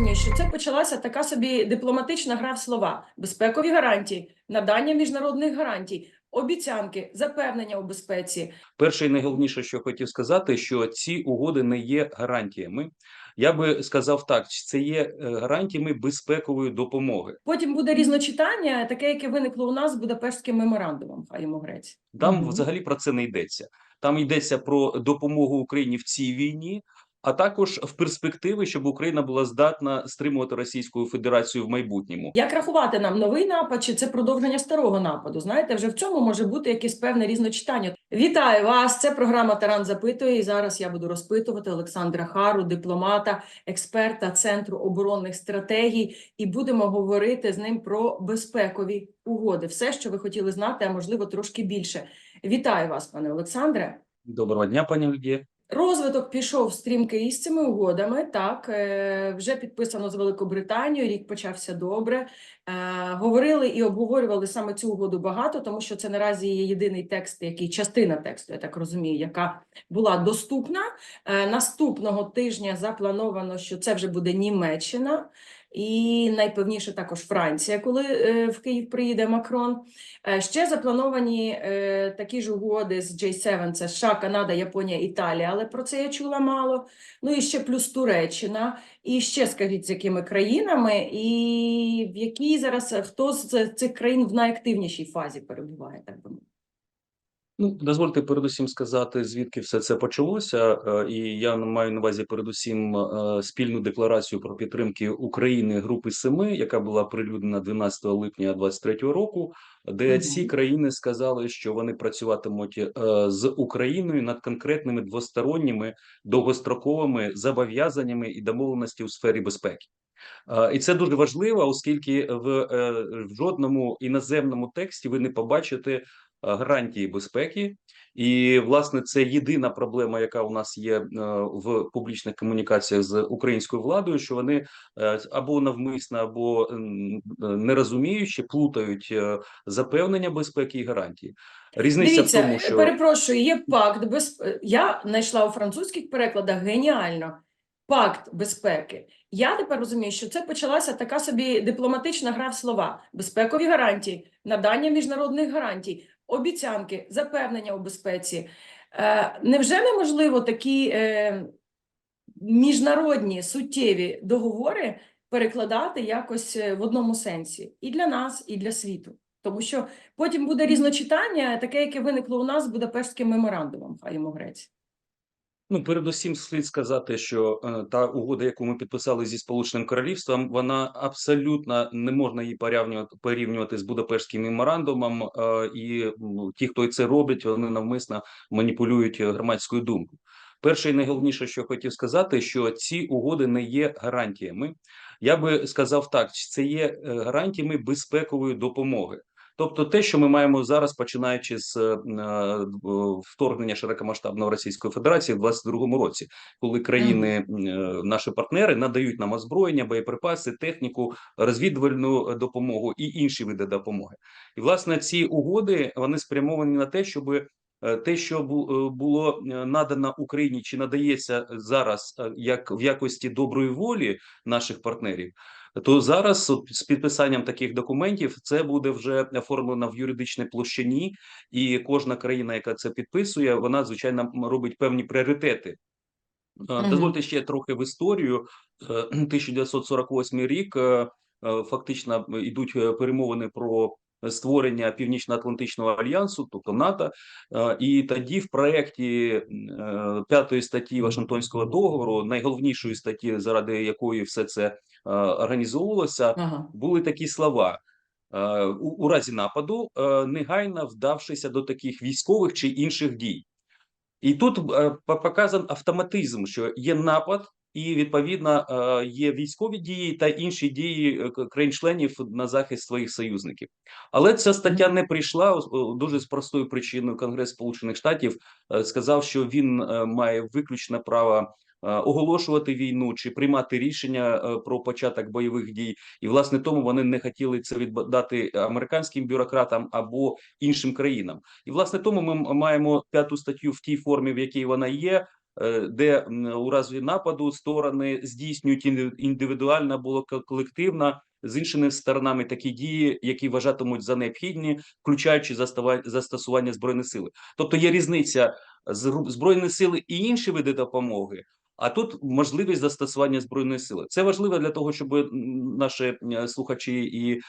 розумію, що це почалася така собі дипломатична гра в слова, безпекові гарантії, надання міжнародних гарантій, обіцянки, запевнення у безпеці. Перше і найголовніше, що хотів сказати, що ці угоди не є гарантіями. Я би сказав так: це є е, гарантіями безпекової допомоги. Потім буде різночитання, таке, яке виникло у нас з Будапештським меморандумом. Хай йому грець. Там Мгм. взагалі про це не йдеться. Там йдеться про допомогу Україні в цій війні, а також в перспективи, щоб Україна була здатна стримувати Російську Федерацію в майбутньому. Як рахувати нам новий напад, чи це продовження старого нападу? Знаєте, вже в цьому може бути якесь певне різночитання. Вітаю вас! Це програма Таран запитує. І зараз я буду розпитувати Олександра Хару, дипломата, експерта Центру оборонних стратегій, і будемо говорити з ним про безпекові угоди. Все, що ви хотіли знати, а можливо трошки більше. Вітаю вас, пане Олександре. Доброго дня, пані Лідія. Розвиток пішов стрімкий із цими угодами. Так, е, вже підписано з Великобританією. Рік почався добре. Е, Говорили і обговорювали саме цю угоду багато, тому що це наразі є єдиний текст, який частина тексту, я так розумію, яка була доступна. Е, Наступного тижня заплановано, що це вже буде Німеччина. І найпевніше також Франція, коли е, в Київ приїде Макрон. Е, Ще заплановані е, такі ж угоди з J7, це США, Канада, Японія, Італія, але про це я чула мало. Ну і ще плюс Туреччина. І ще скажіть, з якими країнами, і в якій зараз хто з цих країн в найактивнішій фазі перебуває, так би мовити. Ну, дозвольте передусім сказати, звідки все це почалося. Е, І я маю на увазі передусім е, спільну декларацію про підтримки України Групи Семи, яка була прилюднена 12 липня 2023 року, де ці країни сказали, що вони працюватимуть е, з Україною над конкретними двосторонніми довгостроковими зобов'язаннями і домовленості у сфері безпеки. І це дуже важливо, оскільки в, в жодному іноземному тексті ви не побачите гарантії безпеки. І власне це єдина проблема, яка у нас є е, в публічних комунікаціях з українською владою, що вони е, або навмисно, або е, не розуміючи, плутають е, запевнення безпеки і гарантії. Різниця Дивіться, в тому, що перепрошую, є пакт без я знайшла у французьких перекладах геніально. Пакт безпеки. Я тепер розумію, що це почалася така собі дипломатична гра в слова: безпекові гарантії, надання міжнародних гарантій, обіцянки, запевнення у безпеці. Е, невже неможливо такі е, міжнародні суттєві договори перекладати якось е, в одному сенсі і для нас, і для світу? Тому що потім буде різночитання, таке, яке виникло у нас з Будапештським меморандумом, хай йому грець. Ну, передусім, слід сказати, що е, та угода, яку ми підписали зі Сполученим Королівством, вона абсолютно не можна її порівнювати, порівнювати з Будапештським меморандумом. Е, і ну, ті, хто це робить, вони навмисно маніпулюють громадською думкою. Перше і найголовніше, що хотів сказати, що ці угоди не є гарантіями. Я би сказав так: це є е, гарантіями безпекової допомоги. Тобто, те, що ми маємо зараз, починаючи з е, е, вторгнення широкомасштабного Російської Федерації в 22-му році, коли країни, е, наші партнери надають нам озброєння, боєприпаси, техніку, розвідувальну допомогу і інші види допомоги. І власне ці угоди вони спрямовані на те, щоб е, те, що е, було е, надано Україні, чи надається зараз е, як в якості доброї волі наших партнерів, то зараз з підписанням таких документів це буде вже оформлено в юридичній площині, і кожна країна, яка це підписує, вона звичайно робить певні пріоритети. Е, Дозвольте ще трохи в історію. Е, 1948 рік е, е, фактично йдуть е, перемовини про створення Північно-Атлантичного альянсу, тобто НАТО. Е, І тоді в проєкті е, п'ятої статті Вашингтонського договору, найголовнішої статті, заради якої все це е, організовувалося, Ага. були такі слова. У, у разі нападу, негайно вдавшися до таких військових чи інших дій. І тут показан автоматизм, що є напад, і відповідно е, є військові дії та інші дії е, країн-членів на захист своїх союзників. Але ця стаття не прийшла дуже з простою причиною. Конгрес Сполучених Штатів е, сказав, що він має виключне право оголошувати війну чи приймати рішення про початок бойових дій. І власне тому вони не хотіли це віддати американським бюрократам або іншим країнам. І власне тому ми маємо п'яту статтю в тій формі, в якій вона є. Е, де у разі нападу сторони здійснюють інди- індивідуально або колективна з іншими сторонами такі дії, які вважатимуть за необхідні, включаючи застосування збройних сил. Тобто є різниця збройні сили і інші види допомоги. А тут можливість застосування збройної сили. Це важливо для того, щоб наші е, слухачі і е,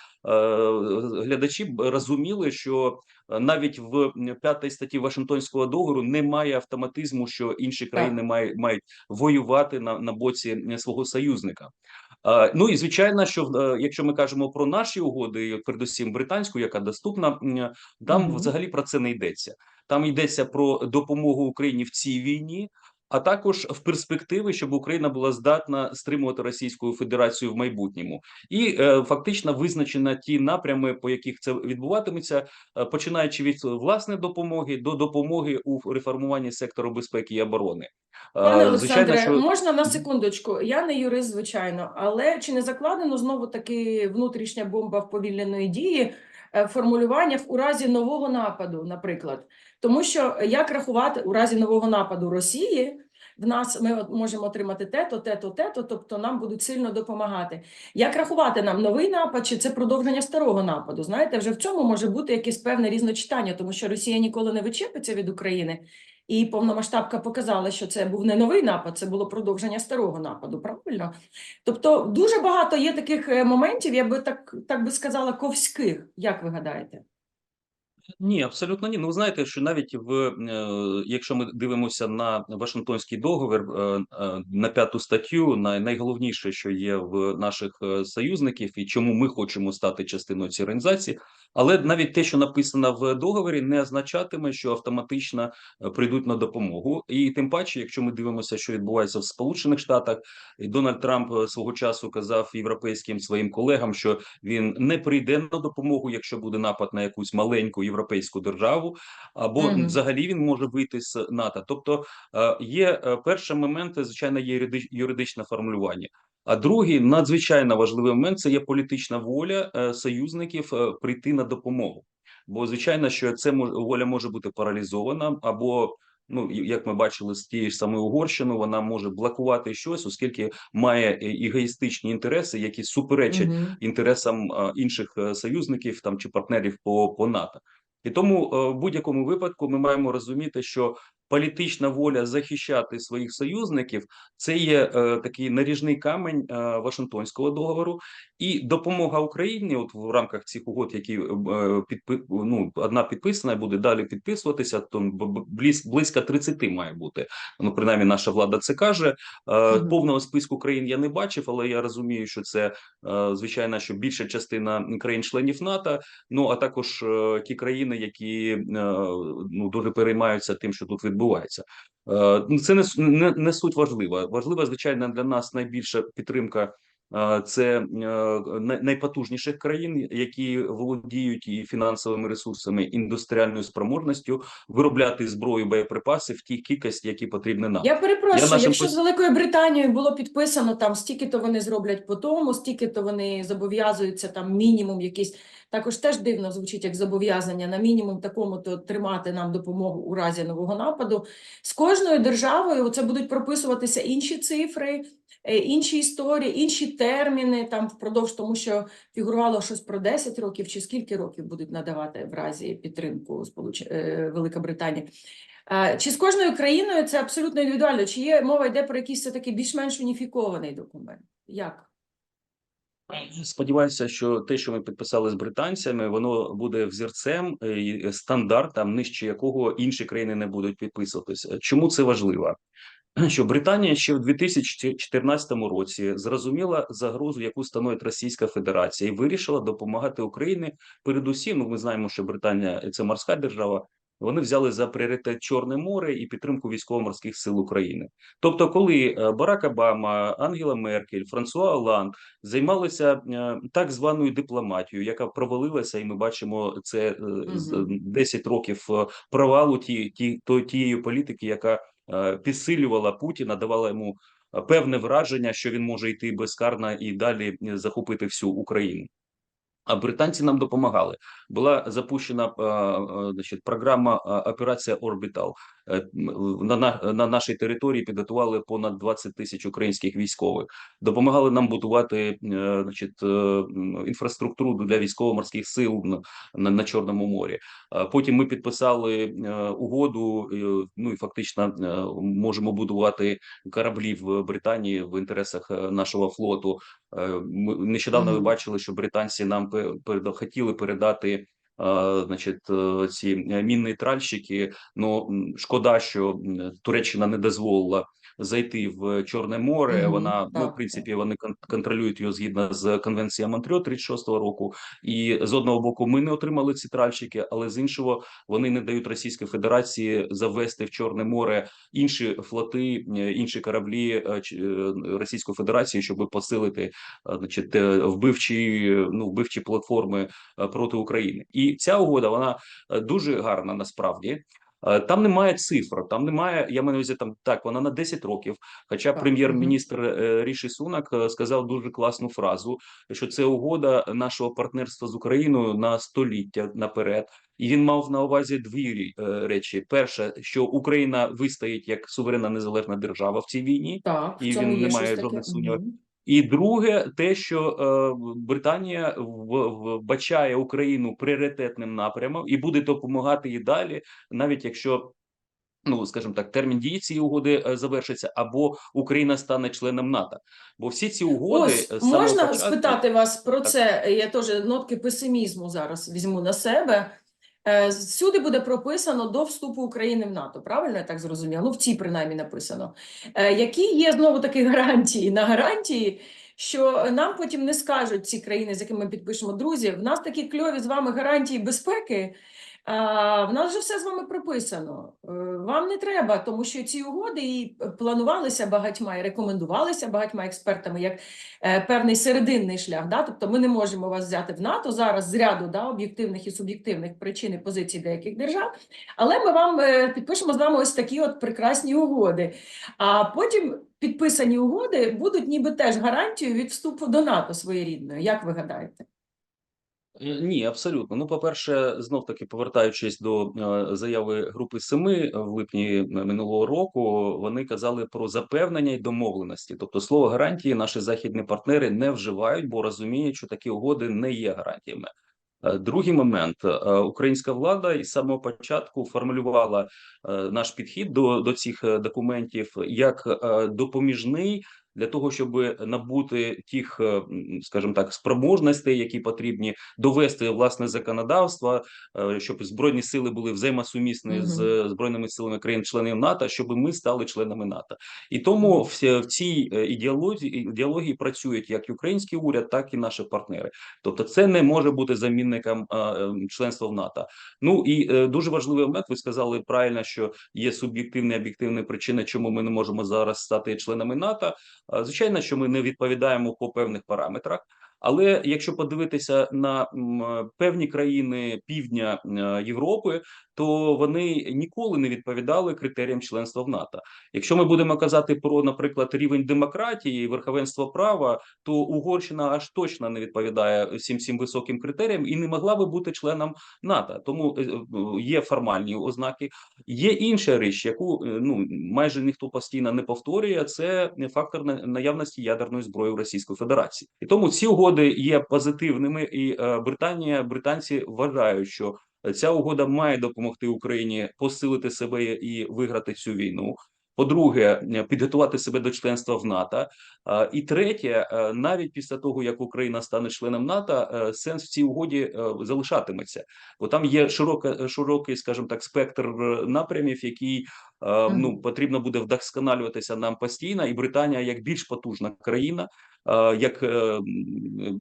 глядачі розуміли, що е, навіть в п'ятій статті Вашингтонського договору немає автоматизму, що інші країни мають, мають воювати на, на боці свого союзника. Е, Ну і звичайно, що е, якщо ми кажемо про наші угоди, передусім британську, яка доступна, там Мгм. взагалі про це не йдеться. Там йдеться про допомогу Україні в цій війні, а також в перспективи, щоб Україна була здатна стримувати Російську Федерацію в майбутньому, і е, фактично визначена ті напрями, по яких це відбуватиметься, е, починаючи від власної допомоги до допомоги у реформуванні сектору безпеки і оборони. Е, Пане звичайно, Олександре, що можна на секундочку? Я не юрист, звичайно, але чи не закладено знову таки внутрішня бомба вповільненої дії е, в формулюваннях у разі нового нападу, наприклад? Тому що е, як рахувати у разі нового нападу Росії? В нас ми можемо отримати те-то, те-то, те-то, тобто нам будуть сильно допомагати. Як рахувати нам новий напад, чи це продовження старого нападу? Знаєте, вже в цьому може бути якесь певне різночитання, тому що Росія ніколи не вичепиться від України, і повномасштабка показала, що це був не новий напад, це було продовження старого нападу. Правильно? Тобто дуже багато є таких е, моментів, я би так, так би сказала, ковських. Як ви гадаєте? Ні, абсолютно ні. Ну, ви знаєте, що навіть в е, якщо ми дивимося на Вашингтонський договір, е, е, на п'яту статтю, на найголовніше, що є в наших союзників, і чому ми хочемо стати частиною цієї організації, але навіть те, що написано в договорі, не означатиме, що автоматично прийдуть на допомогу. І тим паче, якщо ми дивимося, що відбувається в Сполучених Штатах, і Дональд Трамп свого часу казав європейським своїм колегам, що він не прийде на допомогу, якщо буде напад на якусь маленьку європейську державу, або Мгм. взагалі він може вийти з НАТО. Тобто е, є е, перший момент, звичайно, є юриди- юридичне формулювання. А другий надзвичайно важливий момент це є політична воля е, союзників прийти на допомогу. Бо звичайно, що це воля може бути паралізована або. Ну, як ми бачили з тієї ж самої Угорщини, вона може блокувати щось, оскільки має егоїстичні інтереси, які суперечать Мгм. інтересам інших союзників там чи партнерів по, по НАТО. І тому е, в будь-якому випадку ми маємо розуміти, що політична воля захищати своїх союзників це є е, такий наріжний камень е, Вашингтонського договору, і допомога Україні, от в рамках цих угод, які е, підпи, ну, одна підписана, буде далі підписуватися, то близько 30 має бути. Ну, принаймні, наша влада це каже. Е. Повного списку країн я не бачив, але я розумію, що це е, звичайно, що більша частина країн-членів НАТО. Ну а також е, ті країни, які е, ну дуже переймаються тим, що тут відбувається. Е, ну, Це не, не, не суть важлива. Важлива, звичайно, для нас найбільша підтримка. е, Це е, найпотужніших країн, які володіють і фінансовими ресурсами, індустріальною спроможністю виробляти зброю, боєприпаси в тій кількості, які потрібні нам. Я перепрошую, нашим якщо з Великою Британією було підписано там стільки-то вони зроблять по тому, стільки-то вони зобов'язуються там мінімум якийсь. Також теж дивно звучить як зобов'язання на мінімум такому то тримати нам допомогу у разі нового нападу. З кожною державою це будуть прописуватися інші цифри, е, інші історії, інші терміни там впродовж, тому що фігурувало щось про 10 років чи скільки років будуть надавати в разі підтримку Сполуч... е, Велика Британія. Е, Чи з кожною країною це абсолютно індивідуально? Чи є мова йде про якийсь все-таки більш-менш уніфікований документ? Як? Сподіваюся, що те, що ми підписали з британцями, воно буде взірцем е, і стандартом, нижче якого інші країни не будуть підписуватися. Чому це важливо? Що Британія ще в 2014 році зрозуміла загрозу, яку становить Російська Федерація, і вирішила допомагати Україні. Передусім, ну ми знаємо, що Британія це морська держава. Вони взяли за пріоритет Чорне море і підтримку військово-морських сил України. Тобто, коли е, Барак Обама, Ангела Меркель, Франсуа Оланд займалися е, так званою дипломатією, яка провалилася, і ми бачимо це е, з- Мгм. 10 років е, провалу ті, ті, то, тієї політики, яка підсилювала Путіна, давала йому певне враження, що він може йти безкарно і далі захопити всю Україну. А британці нам допомагали. Була запущена е, е, значить, програма е, операція Орбітал. Е, на, на, на нашій території підготували понад 20 тисяч українських військових, допомагали нам будувати е, значить, е, інфраструктуру для військово-морських сил на, на, на Чорному морі. Потім ми підписали угоду. Ну і фактично можемо будувати кораблі в Британії в інтересах нашого флоту. Е, Ми нещодавно ви бачили, що британці нам хотіли передати. Значить, е, ці е, мінні тральщики. Ну шкода, що Туреччина не дозволила зайти в Чорне море. Мгм, Вона ну, в принципі, вони кон- контролюють його згідно з конвенцією Монтрьо 36-го року. І з одного боку, ми не отримали ці тральщики, але з іншого вони не дають Російській Федерації завести в Чорне море інші флоти, е, інші кораблі е, е, Російської Федерації, щоб посилити значить вбивчі ну вбивчі платформи проти України. І ця угода вона дуже гарна насправді. Е, Там немає цифр, там немає. Я маю увазі, там так, вона на 10 років. Хоча прем'єр-міністр е, Ріші Сунак е, сказав дуже класну фразу, що це угода нашого партнерства з Україною на століття наперед. І він мав на увазі дві речі: перше, що Україна вистоїть як суверенна незалежна держава в цій війні, так, і він не має жодних сумнівів. І друге, те, що е, Британія вбачає Україну пріоритетним напрямом і буде допомагати їй далі, навіть якщо. Ну, скажімо так, термін дії цієї угоди е, завершиться, або Україна стане членом НАТО. Бо всі ці угоди Ось можна початку спитати вас про Так. це? Я теж нотки песимізму зараз візьму на себе. Е, Всюди буде прописано до вступу України в НАТО. Правильно я так зрозуміла? Ну, в цій принаймні написано. Е, Які є знову таки гарантії на гарантії, що нам потім не скажуть ці країни, з якими ми підпишемо друзі, в нас такі кльові з вами гарантії безпеки. В нас вже все з вами прописано. Е, Вам не треба, тому що ці угоди і планувалися багатьма і рекомендувалися багатьма експертами як е, певний серединний шлях. Да? Тобто ми не можемо вас взяти в НАТО зараз з ряду да, об'єктивних і суб'єктивних причин і позицій деяких держав, але ми вам е, підпишемо з вами ось такі от прекрасні угоди. А потім підписані угоди будуть ніби теж гарантією від вступу до НАТО своєрідною. Як ви гадаєте? Е, Ні, абсолютно. Ну, по-перше, знов таки повертаючись до е, заяви групи семи в липні минулого року, вони казали про запевнення й домовленості. Тобто, слово гарантії наші західні партнери не вживають, бо розуміють, що такі угоди не є гарантіями. Е, Другий момент Е, українська влада із самого початку формулювала е, наш підхід до, до цих е, документів як е, допоміжний для того, щоб набути тих, е, скажімо так, спроможностей, які потрібні довести власне законодавство, е, щоб збройні сили були взаємосумісні з збройними силами країн-членів НАТО, щоб ми стали членами НАТО. І тому в, в цій е, ідеології ідеології працюють як український уряд, так і наші партнери. Тобто, це не може бути замінником е, е, членства в НАТО. Ну і дуже важливий момент. Ви сказали правильно, що є суб'єктивні об'єктивні причини, чому ми не можемо зараз стати членами НАТО. Звичайно, що ми не відповідаємо по певних параметрах. Але якщо подивитися на певні країни півдня е, Європи, то вони ніколи не відповідали критеріям членства в НАТО. Якщо ми будемо казати про, наприклад, рівень демократії і верховенства права, то Угорщина аж точно не відповідає всім цим високим критеріям і не могла би бути членом НАТО. Тому е, е, є формальні ознаки. Є інша річ, яку е, ну майже ніхто постійно не повторює. Це фактор на- наявності ядерної зброї в Російської Федерації, і тому ці угоди є позитивними. І Британія, британці вважають, що ця угода має допомогти Україні посилити себе і виграти цю війну. По-друге, е, підготувати себе до членства в НАТО. І третє, е, навіть після того як Україна стане членом НАТО, е, сенс в цій угоді залишатиметься, бо там є широка, широкий, скажімо так, спектр напрямів, який ну потрібно буде вдосконалюватися нам постійно, і Британія як більш потужна країна. Як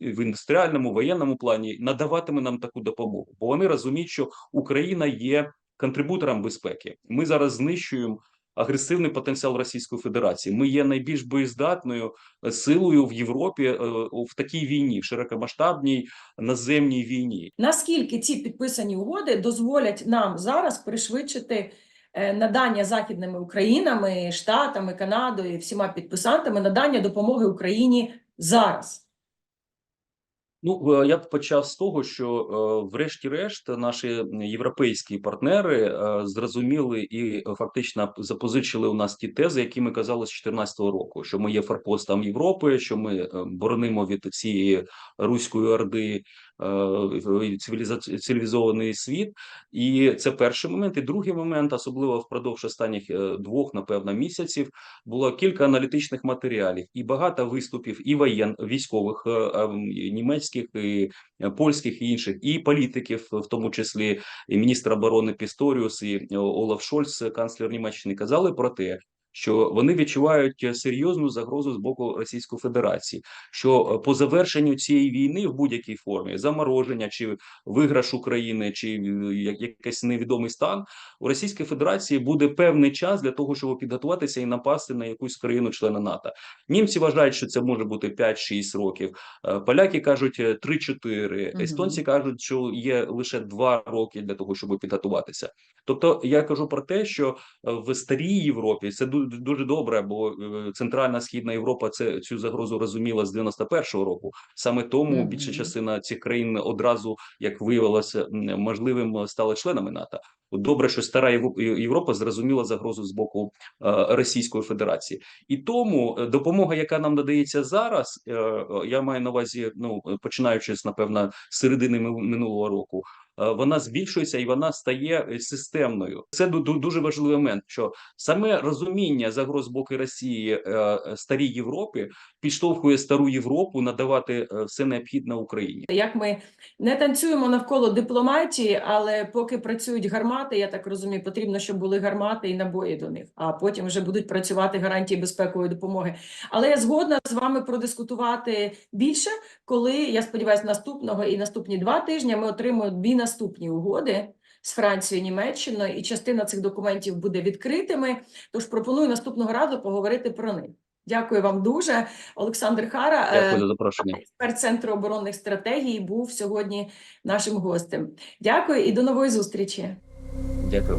в індустріальному воєнному плані надаватиме нам таку допомогу, бо вони розуміють, що Україна є контрибутором безпеки. Ми зараз знищуємо агресивний потенціал Російської Федерації. Ми є найбільш боєздатною е, силою в Європі е, в такій війні, в широкомасштабній наземній війні. Наскільки ці підписані угоди дозволять нам зараз пришвидшити е, надання західними Українами, Штатами, Канадою всіма підписантами надання допомоги Україні зараз? Ну, е, я б почав з того, що е, врешті-решт наші європейські партнери е, зрозуміли і фактично запозичили у нас ті тези, які ми казали з 2014 року, що ми є форпостом Європи, що ми боронимо від цієї руської орди цивілізований світ. І це перший момент. І другий момент, особливо впродовж останніх е, двох, напевно, місяців, було кілька аналітичних матеріалів і багато виступів і воєн військових е, е, німецьких, і е, польських і інших, і політиків, в тому числі і міністр оборони Пісторіус, і е, Олаф Шольц, канцлер Німеччини, казали про те. Що вони відчувають е, серйозну загрозу з боку Російської Федерації, що е, по завершенню цієї війни в будь-якій формі замороження чи виграш України, чи е, як- якийсь невідомий стан у Російській Федерації буде певний час для того, щоб підготуватися і напасти на якусь країну-члена НАТО. Німці вважають, що це може бути 5-6 років. Поляки кажуть е, 3-4, Мгм. естонці кажуть, що є лише 2 роки для того, щоб підготуватися. Тобто я кажу про те, що в старій Європі це ду- дуже добре, бо е, центральна східна Європа це цю загрозу розуміла з 91-го року. Саме тому Мгм. більша частина цих країн одразу, як виявилося, можливим стали членами НАТО. Добре, що стара Європа- зрозуміла загрозу з боку е, Російської Федерації, і тому е, допомога, яка нам надається зараз, е, е, я маю на увазі, ну починаючи з напевно середини ми- минулого року. Е, Вона збільшується і вона стає е, системною. Це ду- ду- дуже важливий момент. Що саме розуміння загроз з боку Росії е, старій Європі підштовхує стару Європу надавати все необхідне Україні. Як ми не танцюємо навколо дипломатії, але поки працюють гармати, я так розумію, потрібно, щоб були гармати і набої до них, а потім вже будуть працювати гарантії безпекової допомоги. Але я згодна з вами продискутувати більше, коли я сподіваюся, наступного і наступні два тижні ми отримаємо дві наступні угоди. З Францією, Німеччиною, і частина цих документів буде відкритими. Тож пропоную наступного разу поговорити про них. Дякую вам дуже, Олександр Хара. е, Дякую за запрошення. Експерт Центру оборонних стратегій був сьогодні нашим гостем. Дякую і до нової зустрічі. Дякую.